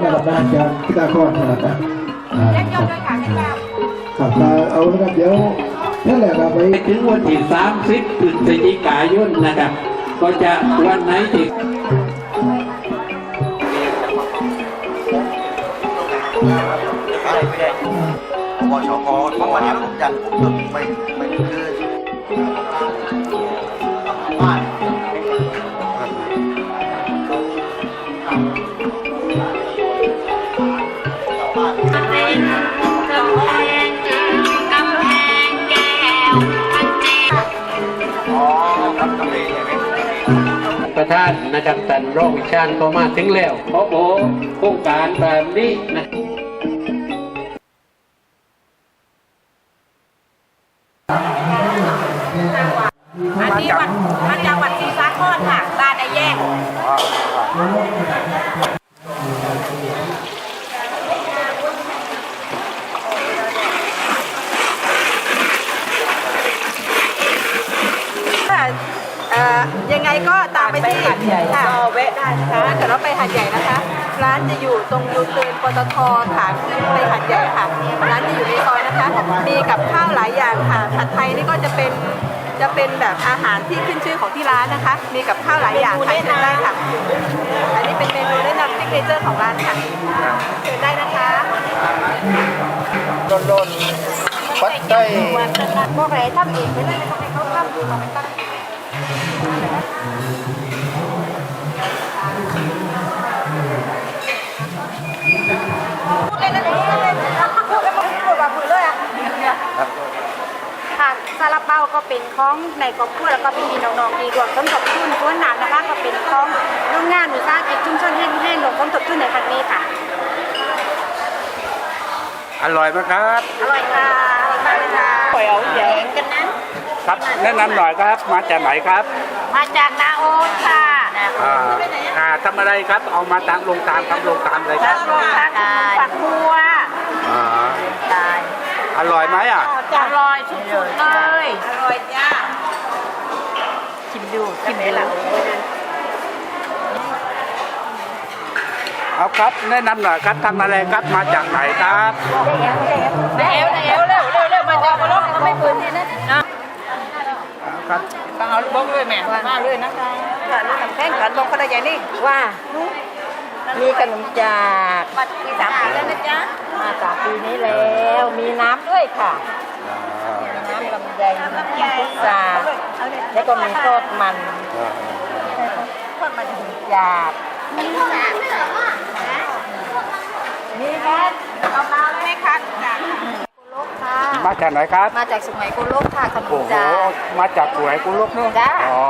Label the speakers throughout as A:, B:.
A: ด้วยดีว่างนะครับนะจากพิการกรนะครับนะอ่า
B: แยก
A: ค
B: ยอ
A: รั
B: ด
A: บ
B: ด้วยค่ะพี่แก้ว
A: ครับมาเอาละครับเดี๋ยวนั่นแหละครับไป
C: ถึงวันที่30พฤศจิกายนนะครับ ก็จะวันไหนที่
D: วชกเพราะวันนี้ผมยันผมก็ไม่ไม่คืออ๋อ
C: ประธานนะครับท่านรองวิชาญก็มาถึงแล้วโอ้โหโครงการแบบนี้นะ
B: อันนี้วัดมาจากวัดศรีสาครค่ะบ้านในแยก
E: ค่ะเอ่อ ยังไงก็ตามไปที่
B: ไปหาดใหญ่
E: ค่ะ
B: ก็แวะได้นะคะ
E: ร้านเดี๋ยวเราไปหาดใหญ่นะคะ ร้านจะอยู่ตรงยูเทิร์นปตทค่ะไปหาดใหญ่ค่ะ ร้านจะอยู่ในซอยนะคะ มีกับข้าวหลายอย่างค่ะ ผัดไทยนี่ก็จะเป็นจะเป็นแบบอาหารที่ขึ้นชื่อของที่ร้านนะคะ มีกับข้าวหลายอย่างค่ะเชิญได้ค่ะ อันนี้เป็นเมนูแนะนำซิกเนเจอร์ของร้านค่ะเชิญได้นะคะ
D: โดนปัดได้
E: บอกเลยทำเองไปเลยไม่ต้องให้เขาทำมาไม่ตั้ง พูดเลยนะพูดเลยพูดเลยพูดแบบพูดเลยอะ
F: ค่ะซาลาเปาก็เป็นของในครอบครัวแล้วก็พี่ๆน้องๆที่รวมสมทบทุนส่วนหนักนะคะก็เป็นของโรงงานอุตสาหกิจชุมชนแห่งแห่งรวมสมทบทุนในครั้งนี้ค่ะ
G: อร่อยไหมครับ
F: อร่อยค่ะอร่อยมากเลยค่ะ
B: ปล่อยเอาใหญ่กันนั้น
G: ครับแนะนำหน่อยครับมาจากไหนครับ
B: มาจากนาโอค่ะ
G: อ่าอ่าทำอะไรครับเอามาตามลงตามทำลงตามเลยครับ
B: โลตักปักบัว
G: อ่า
B: ตาย
G: อร่อยไหมอะ
B: อร่อยสุดๆเลยอร่อยจ้าชิมดูชิมได้ละ
G: เอาครับ แนะนำหน่อยครับทำอะไรครับมาจากไหนครับ
B: เร็วเร็วเร็วเร็วเร็วมาจากบนรถไม่ปืนนี่นะ
G: ครับ
B: ต้องเอาบล็อกเลยแม่มาเลยนะคะ
E: ค่ะนี่ทำแป้งขันบอกเขาได้ยังนี่
B: ว่ามีขนมจาก
E: บัตรมีสามปีแล้วนะจ๊ะ
B: มาจากปีนี้แล้วมีน้ำด้วยค่ะน้ำลำไยน้ำพุทราแล้วก็มีทอดมัน
E: ทอดมัน
B: จากมีครับ
E: เอามาเลยไหมคะจาก
F: โลก ค่ะ
G: มาจากไหนครับ
F: มาจากสุไหงโกโลกค่ะขน
G: โอ้
F: ม
G: โห
F: จา
G: มาจากสวยกุลกนู่น
F: จ้า
G: อ๋อ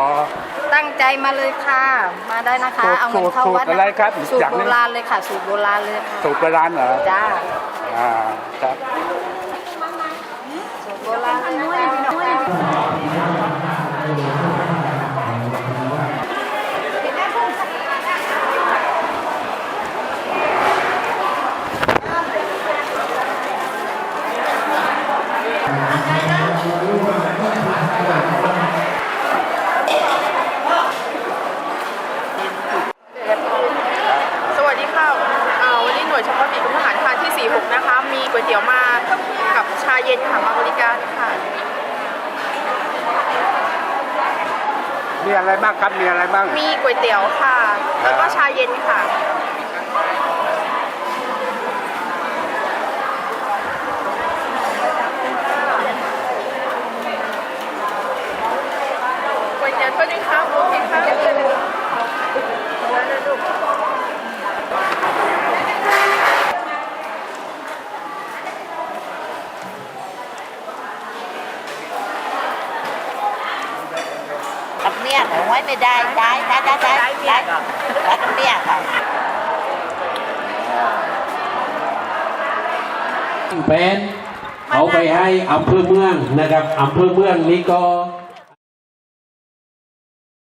F: ตั้งใจมาเลยค่ะ มาได้นะคะ
G: สูตร
F: เอาเงินเข้า
G: สูตร
F: วัด
G: อะไรครับ
F: สูต
G: อยารก
F: โบ
G: รู้
F: ราณเลยค่ะ สูตรโบราณเลยค่ะ
G: สูตรโบราณเหรอ
F: จ้า
G: อ่าครับ
F: เย็นค่ะ
E: มาบริการค่ะ
G: มีอะไรบ้างครับ มีอะไรบ้าง
E: มีก๋วยเตี๋ยวค่ะ แล้วก็ชาเย็นค่ะ ก๋วยเตี๋ยวเท่านี้ครับโอเคครับ
B: กับ เนี่ยเอาไว้ไม่ได้ได้ได้ได้ได้ได้ได้เมี่ยค่ะ
C: เป็นเอาไปให้อำเภอเมืองนะครับอำเภอเมืองนี้ก็